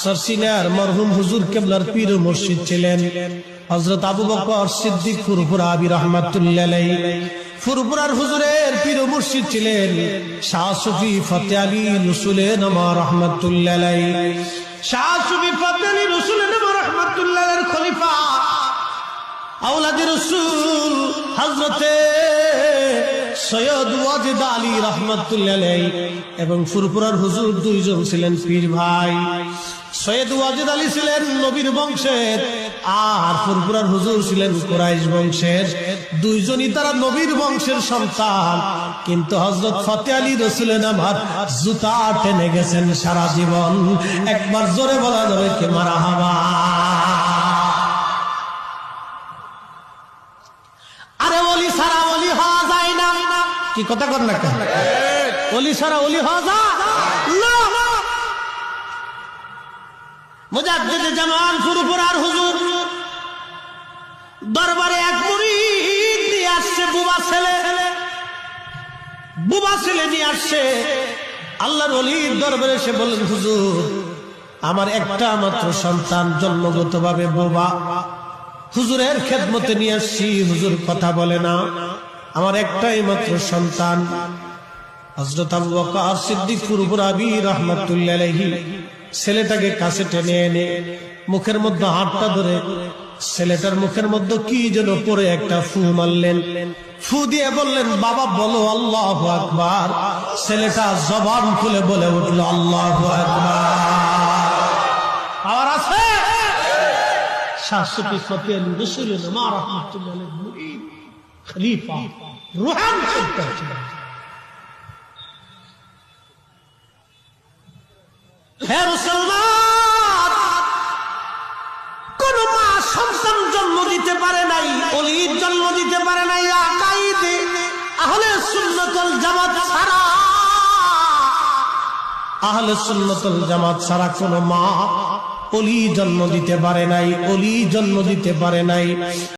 সরসিনার মরহুম হুজুর কেবলার পীর মুর্শিদ ছিলেন। হজরত আবু বকর সিদ্দিক ফুরফুরা আবি রহমাতুল্লাহ ফুরফুরার হুজুরের পীর মুর্শিদ ছিলেন শাহ সুফি ফতে আলী রসুলে নমা রহমাতুল্লাহ শাহ সুফি ফতে আলী রসুলে নমা রহমাতুল্লাহ খলিফা। আউলাদ রসুল হজরতে সৈয়দ ওয়াজেদ আলী রহমতুল্লাহ এবং ফুরপুরার হুজুর দুইজন ছিলেন পীর ভাই। সৈয়দ ওয়াজেদ আলী ছিলেন নবীর বংশের আর ফুরপুরার হুজুর ছিলেন কুরাইশ বংশের। দুইজনই তারা নবীর বংশের সন্তান। কিন্তু হজরত ফতে আলী রসুলেন আমার জুতা টেনে গেছেন সারা জীবন। একবার জোরে বলা যাবে কে মারা হাবা আরে অলি সারা অলি হওয়া যায় না কি কথা কর না অলি সারা অলি হওয়া বুবা ছেলে। নিয়ে আসছে। দরবারে বললেন, হুজুর, আমার একটা মাত্র সন্তান জন্মগত ভাবে বোবা। হুজুরের খেদমতে নিয়ে আসছি। হুজুর কথা বলে না আমার একটাই মাত্র সন্তান। হজরত আবু বকর সিদ্দিক ফুরফুর আবি রহমাতুল্লাহ ছেলেটাকে কাছে টেনে এনে মুখের মধ্যে হাতটা ধরে ছেলেটার মুখের মধ্যে কি যেন পরে একটা ফু মারলেন। ফু দিয়ে বললেন, বাবা, বলো আল্লাহ আকবার। ছেলেটা জবান খুলে বলে উঠল, আল্লাহ আকবার। আর আছে? শাশুড়ি ফতে আলী রসুল মা রহমতুল্লাহ খলিফা, রুহান সরকার ছিলেন কোন মা সন্তান জন্ম দিতে পারে নাই, অলির জন্ম দিতে পারে নাই আহলে সুন্নতল জামাত ছাড়া। আহলে সুন্নতল জামাত ছাড়া কোন মা অলি জন্ম দিতে পারে নাই, অলি জন্ম দিতে পারে নাই।